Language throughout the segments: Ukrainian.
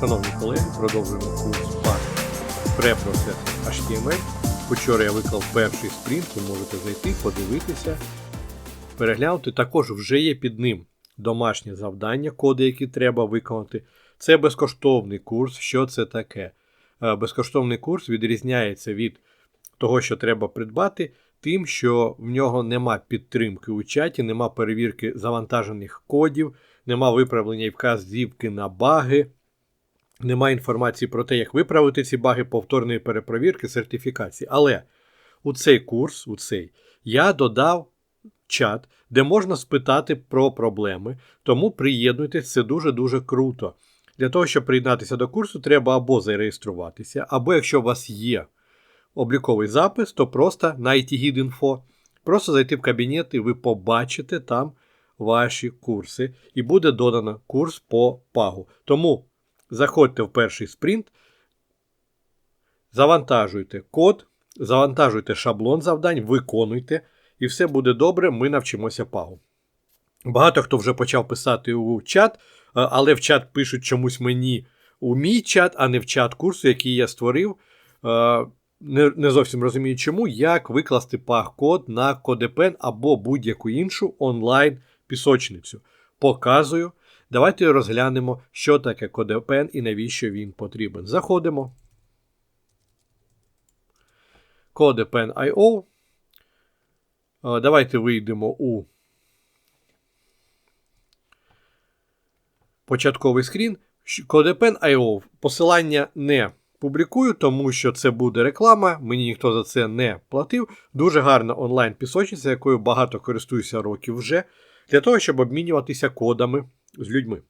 Шановні колеги, продовжуємо курс PAR Preprocess HTML. Вчора я виклав перший спринт, ви можете зайти, подивитися, переглянути. Також вже є під ним домашнє завдання, коди, які треба виконати. Це безкоштовний курс. Що це таке? Е, Безкоштовний курс відрізняється від того, що треба придбати, тим, що в нього нема підтримки у чаті, нема перевірки завантажених кодів, нема виправлення і вказівки на баги, нема інформації про те, як виправити ці баги, повторної перепровірки, сертифікації. Але у цей курс, у цей, я додав чат, де можна спитати про проблеми. Тому приєднуйтесь, це дуже-дуже круто. Для того, щоб приєднатися до курсу, треба або зареєструватися, або якщо у вас є обліковий запис, то просто на ITGID.info, просто зайти в кабінет і ви побачите там ваші курси. І буде додано курс по пагу. Тому заходьте в перший спринт, завантажуйте код, завантажуйте шаблон завдань, виконуйте, і все буде добре, ми навчимося пагу. Багато хто вже почав писати у чат, е, але в чат пишуть чомусь мені у мій чат, а не в чат курсу, який я створив. Е, Не, зовсім розумію, чому, як викласти паг-код на Кодепен або будь-яку іншу онлайн-пісочницю. Показую. Давайте розглянемо, що таке Кодепен і навіщо він потрібен. Заходимо. Codepen.io. Е, Давайте вийдемо у початковий скрін. Codepen.io посилання не публікую, тому що це буде реклама. Мені ніхто за це не платив. Дуже гарна онлайн-пісочниця, якою багато користуюся років вже, для того, щоб обмінюватися кодами з людьми.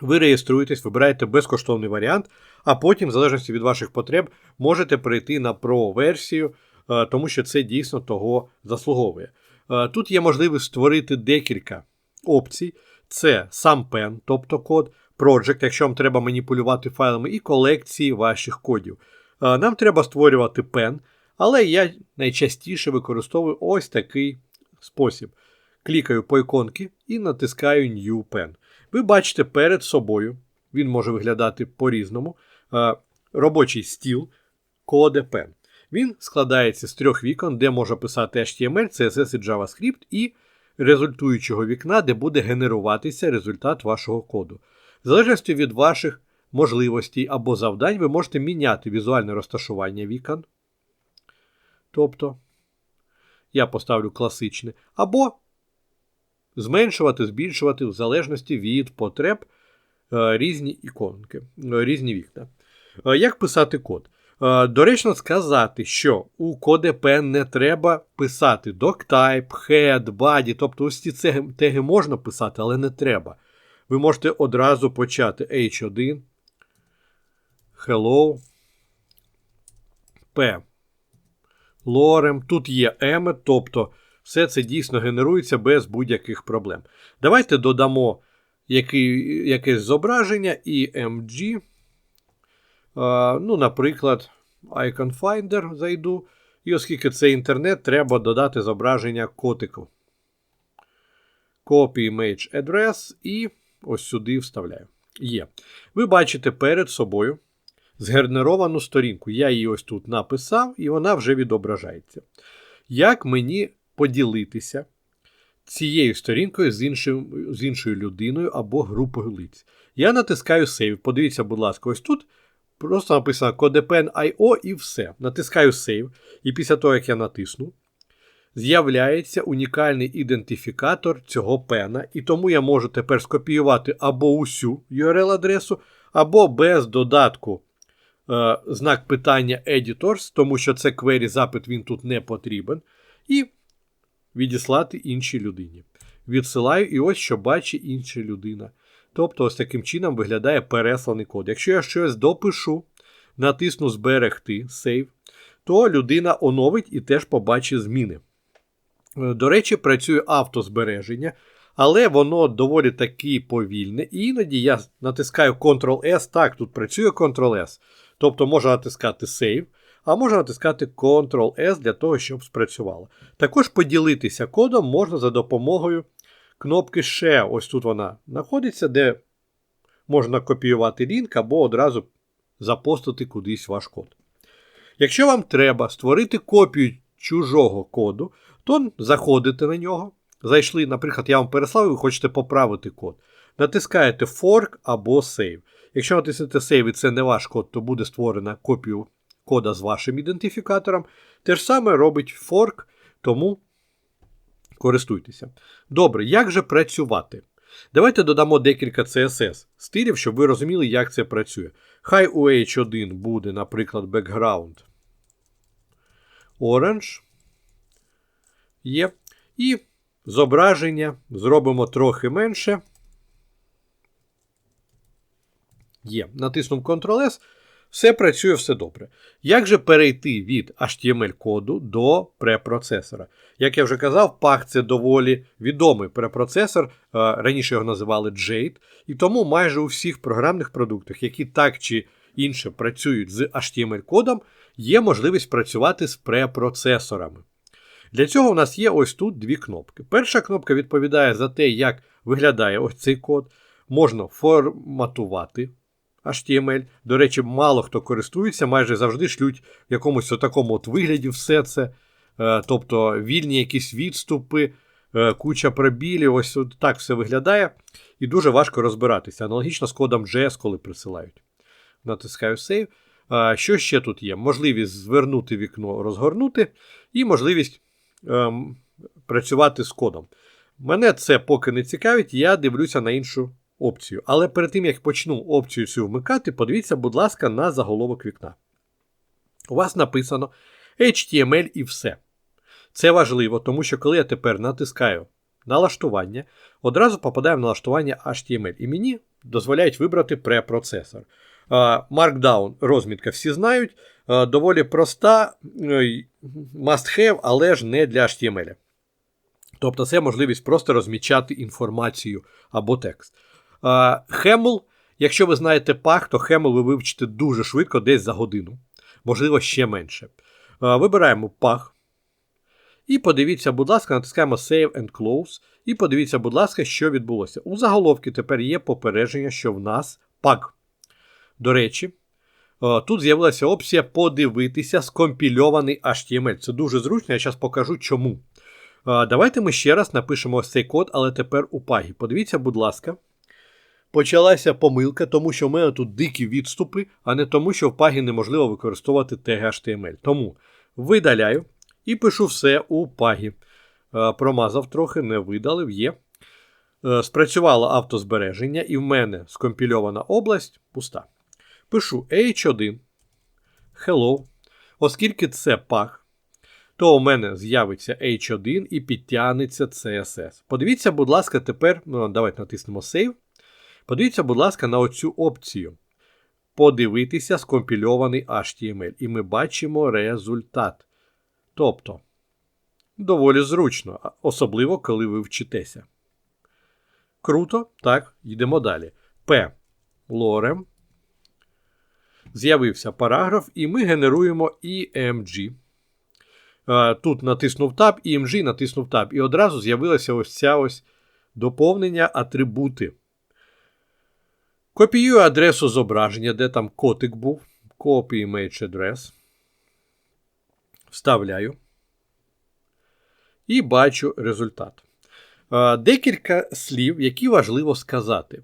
Ви реєструєтесь, вибираєте безкоштовний варіант, а потім, в залежності від ваших потреб, можете перейти на Pro-версію, е, тому що це дійсно того заслуговує. Е, Тут є можливість створити декілька опцій. Це сам пен, тобто код, Project, якщо вам треба маніпулювати файлами, і колекції ваших кодів. Е, Нам треба створювати пен, але я найчастіше використовую ось такий спосіб. Клікаю по іконки і натискаю New Pen. Ви бачите перед собою, він може виглядати по-різному. е, Робочий стіл CodePen. Він складається з трьох вікон, де можна писати HTML, CSS і JavaScript, і результуючого вікна, де буде генеруватися результат вашого коду. В залежності від ваших можливостей або завдань, ви можете міняти візуальне розташування вікон. Тобто, я поставлю класичне, або зменшувати, збільшувати в залежності від потреб е, різні іконки, е, різні вікна. Е, Як писати код? Доречно сказати, що у CodePen не треба писати doctype, head, body, тобто ось ці теги можна писати, але не треба. Ви можете одразу почати H1, hello, P. Lorem. Тут є M, тобто все це дійсно генерується без будь-яких проблем. Давайте додамо який, якесь зображення і MG. Ну, наприклад, Icon Finder зайду. І оскільки це інтернет, треба додати зображення котику. Copy Image Address і ось сюди вставляю. Є. Ви бачите перед собою згенеровану сторінку. Я її ось тут написав, і вона вже відображається. Як мені поділитися цією сторінкою з, іншим, з іншою людиною або групою лиць? Я натискаю Save. Подивіться, будь ласка, ось тут просто написано codepen.io і все. Натискаю Save. І після того, як я натисну, з'являється унікальний ідентифікатор цього пена, і тому я можу тепер скопіювати або усю URL-адресу, або без додатку е, знак питання Editors, тому що це query запит він тут не потрібен, і відіслати іншій людині. Відсилаю, і ось що бачить інша людина. Тобто, ось таким чином виглядає пересланий код. Якщо я щось допишу, натисну Зберегти, Save, то людина оновить і теж побачить зміни. Е, До речі, працює автозбереження, але воно доволі таки повільне. І іноді я натискаю Ctrl-S. Так, тут працює Ctrl-S. Тобто можна натискати Save, а можна натискати Ctrl-S для того, щоб спрацювало. Також поділитися кодом можна за допомогою кнопки Share. Ось тут вона знаходиться, де можна копіювати лінк або одразу запостити кудись ваш код. Якщо вам треба створити копію чужого коду, то заходите на нього. Зайшли, наприклад, я вам переслав, і ви хочете поправити код. Натискаєте Fork або Save. Якщо натиснете Save і це не ваш код, то буде створена копію кода з вашим ідентифікатором. Те ж саме робить Fork, тому користуйтеся. Добре, як же працювати? Давайте додамо декілька CSS стилів, щоб ви розуміли, як це працює. Хай у H1 буде, наприклад, background orange. Є. І зображення зробимо трохи менше. Є. Натиснув Ctrl-S. Все працює, все добре. Як же перейти від HTML-коду до препроцесора? Як я вже казав, PAC це доволі відомий препроцесор. Раніше його називали Jade, і тому майже у всіх програмних продуктах, які так чи інше працюють з HTML-кодом, є можливість працювати з препроцесорами. Для цього у нас є ось тут дві кнопки. Перша кнопка відповідає за те, як виглядає ось цей код. Можна форматувати HTML. До речі, мало хто користується, майже завжди шлють в якомусь такому от вигляді все це. Е, тобто вільні якісь відступи, е, куча пробілів, ось так все виглядає. І дуже важко розбиратися. Аналогічно з кодом JS, коли присилають. Натискаю Save. Що ще тут є? Можливість звернути вікно, розгорнути, і можливість ем, працювати з кодом. Мене це поки не цікавить, я дивлюся на іншу опцію. Але перед тим, як почну опцію цю вмикати, подивіться, будь ласка, на заголовок вікна. У вас написано HTML і все. Це важливо, тому що коли я тепер натискаю налаштування, одразу попадаю в налаштування HTML. І мені дозволяють вибрати препроцесор. Markdown розмітка всі знають. Доволі проста, must have, але ж не для HTML. Тобто це можливість просто розмічати інформацію або текст. Хемл, якщо ви знаєте пах, то Хемл ви вивчите дуже швидко, десь за годину, можливо, ще менше. Вибираємо пах. І подивіться, будь ласка, натискаємо Save and Close. І подивіться, будь ласка, що відбулося. У заголовці тепер є попередження, що в нас пак. До речі, тут з'явилася опція подивитися скомпільований HTML. Це дуже зручно, я зараз покажу чому. Давайте ми ще раз напишемо ось цей код, але тепер у пагі. Подивіться, будь ласка. Почалася помилка, тому що в мене тут дикі відступи, а не тому, що в пагі неможливо використовувати теги. Тому видаляю і пишу все у пагі. Промазав трохи, не видалив, є. Е, спрацювало автозбереження, і в мене скомпільована область пуста. Пишу H1. Hello. Оскільки це пах, то у мене з'явиться H1 і підтягнеться CSS. Подивіться, будь ласка, тепер. ну, Давайте натиснемо Save. Подивіться, будь ласка, на оцю опцію. Подивитися скомпільований HTML. І ми бачимо результат. Тобто, доволі зручно, особливо коли ви вчитеся. Круто. Так, йдемо далі. P. Лорем. З'явився параграф, і ми генеруємо EMG. Тут натиснув Tab, EMG натиснув Tab. І одразу з'явилося ось ця ось доповнення атрибути. Копіюю адресу зображення, де там котик був. Copy image address. Вставляю. І бачу результат. Декілька слів, які важливо сказати.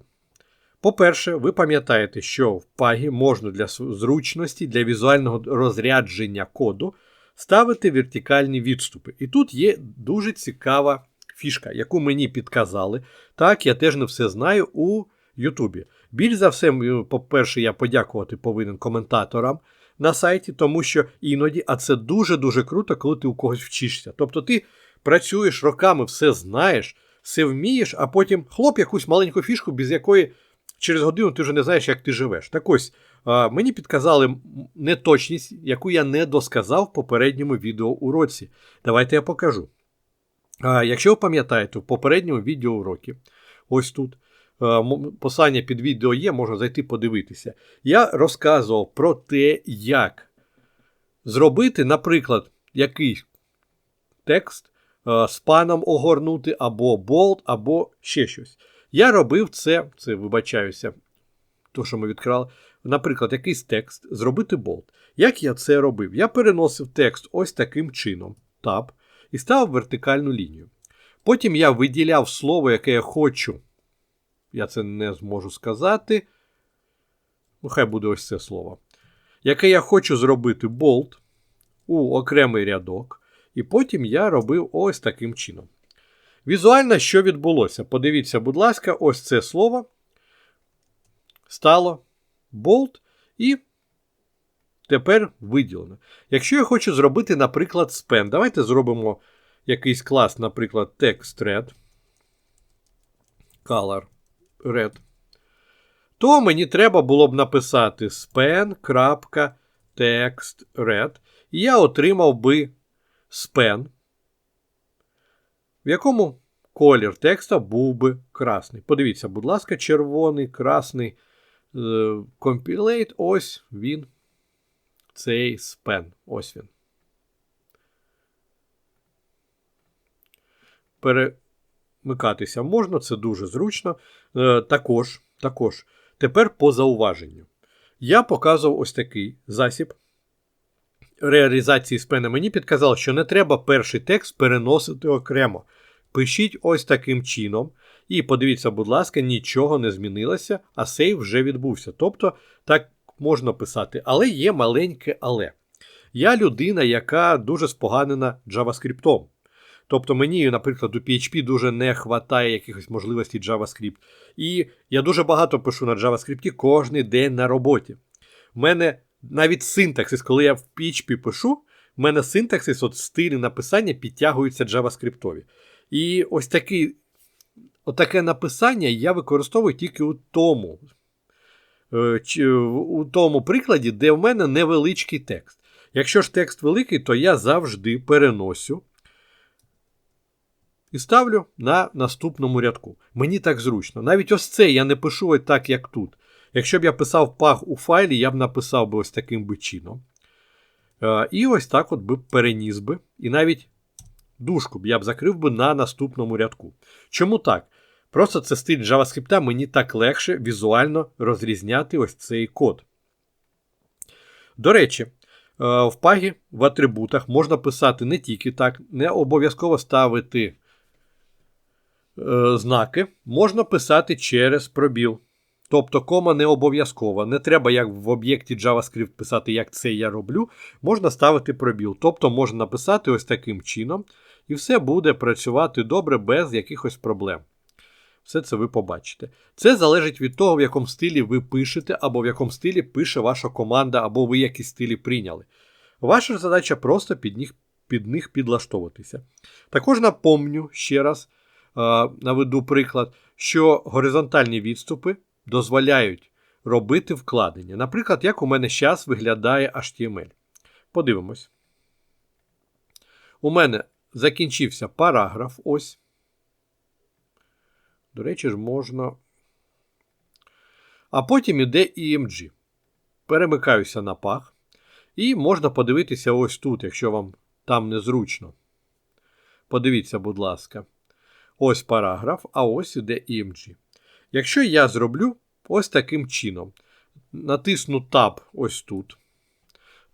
По-перше, ви пам'ятаєте, що в пагі можна для зручності, для візуального розрядження коду ставити вертикальні відступи. І тут є дуже цікава фішка, яку мені підказали. Так, я теж не все знаю у Ютубі. Більш за все, по-перше, я подякувати повинен коментаторам на сайті, тому що іноді, а це дуже-дуже круто, коли ти у когось вчишся. Тобто ти працюєш роками, все знаєш, все вмієш, а потім хлоп, якусь маленьку фішку, без якої через годину ти вже не знаєш, як ти живеш. Так ось, мені підказали неточність, яку я не досказав в попередньому відеоуроці. Давайте я покажу. Якщо ви пам'ятаєте, в попередньому відеоуроці, ось тут. Посилання під відео є, можна зайти подивитися. Я розказував про те, як зробити, наприклад, якийсь текст спаном огорнути, або болт, або ще щось. Я робив це, це вибачаюся, то, що ми відкрали, наприклад, якийсь текст, зробити болт. Як я це робив? Я переносив текст ось таким чином, таб, і ставив вертикальну лінію. Потім я виділяв слово, яке я хочу. Я це не зможу сказати. Ну, хай буде ось це слово. Яке я хочу зробити болт у окремий рядок. І потім я робив ось таким чином. Візуально, що відбулося? Подивіться, будь ласка, ось це слово стало болт і тепер виділено. Якщо я хочу зробити, наприклад, спен, давайте зробимо якийсь клас, наприклад, text red, color red, то мені треба було б написати span.text.red, і я отримав би span, в якому колір текста був би красний. Подивіться, будь ласка, червоний, красний компілейт, ось він, цей спен. Ось він. Перемикатися можна, це дуже зручно. Е, також, також, тепер по зауваженню. Я показував ось такий засіб реалізації спена. Мені підказав, що не треба перший текст переносити окремо. Пишіть ось таким чином. І подивіться, будь ласка, нічого не змінилося, а сейв вже відбувся. Тобто, так можна писати. Але є маленьке але. Я людина, яка дуже споганена JavaScript. Тобто мені, наприклад, у PHP дуже не вистачає якихось можливостей JavaScript. І я дуже багато пишу на JavaScript кожен день на роботі. У мене навіть синтаксис, коли я в PHP пишу, в мене синтаксис, от стилі написання підтягуються JavaScript. І ось такий, отаке написання я використовую тільки у тому, е, у тому прикладі, де в мене невеличкий текст. Якщо ж текст великий, то я завжди переносю і ставлю на наступному рядку. Мені так зручно. Навіть ось це я не пишу ось так, як тут. Якщо б я писав паг у файлі, я б написав би ось таким би чином. Е, і ось так от би переніс би. І навіть дужку б я б закрив би на наступному рядку. Чому так? Просто це стиль JavaScript, мені так легше візуально розрізняти ось цей код. До речі, е, в пагі в атрибутах можна писати не тільки так, не обов'язково ставити знаки, можна писати через пробіл. Тобто кома не обов'язкова. Не треба, як в об'єкті JavaScript писати, як це я роблю. Можна ставити пробіл. Тобто можна написати ось таким чином, і все буде працювати добре без якихось проблем. Все це ви побачите. Це залежить від того, в якому стилі ви пишете, або в якому стилі пише ваша команда, або ви якісь стилі прийняли. Ваша задача просто під них під них підлаштовуватися. Також напомню ще раз, наведу приклад, що горизонтальні відступи дозволяють робити вкладення. Наприклад, як у мене зараз виглядає HTML. Подивимось. У мене закінчився параграф. Ось. До речі, ж можна. А потім іде EMG. Перемикаюся на пах. І можна подивитися ось тут, якщо вам там незручно. Подивіться, будь ласка. Ось параграф, а ось іде EMG. Якщо я зроблю ось таким чином, натисну Tab ось тут,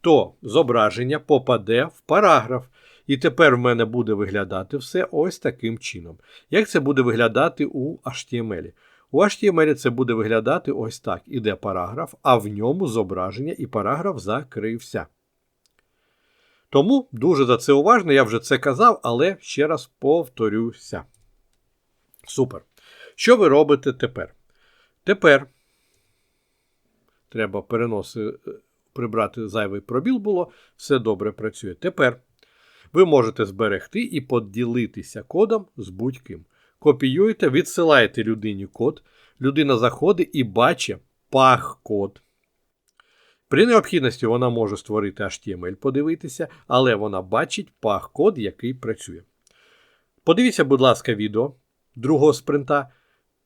то зображення попаде в параграф. І тепер в мене буде виглядати все ось таким чином. Як це буде виглядати у HTML? У HTML це буде виглядати ось так. Іде параграф, а в ньому зображення і параграф закрився. Тому дуже за це уважно, я вже це казав, але ще раз повторюся. Супер. Що ви робите тепер? Тепер треба переносити, прибрати зайвий пробіл було, все добре працює. Тепер ви можете зберегти і поділитися кодом з будь-ким. Копіюєте, відсилаєте людині код, людина заходить і бачить пах-код. При необхідності вона може створити HTML, подивитися, але вона бачить пах-код, який працює. Подивіться, будь ласка, відео другого спринта.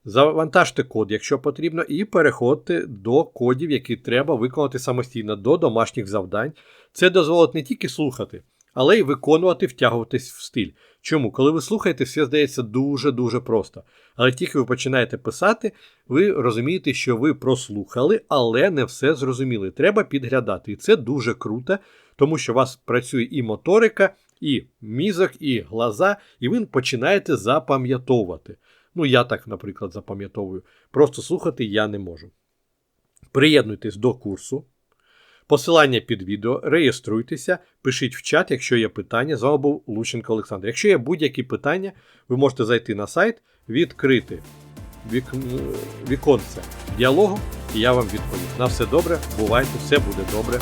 Завантажте код, якщо потрібно, і переходьте до кодів, які треба виконати самостійно, до домашніх завдань. Це дозволить не тільки слухати, але й виконувати, втягуватись в стиль. Чому? Коли ви слухаєте, все здається дуже-дуже просто. Але тільки ви починаєте писати, ви розумієте, що ви прослухали, але не все зрозуміли. Треба підглядати. І це дуже круто, тому що у вас працює і моторика, і мізок, і глаза, і ви починаєте запам'ятовувати. Ну, я так, наприклад, запам'ятовую. Просто слухати я не можу. Приєднуйтесь до курсу. Посилання під відео, реєструйтеся, пишіть в чат, якщо є питання. З вами був Лущенко Олександр. Якщо є будь-які питання, ви можете зайти на сайт, відкрити вік... віконце діалогу, і я вам відповім. На все добре, бувайте, все буде добре.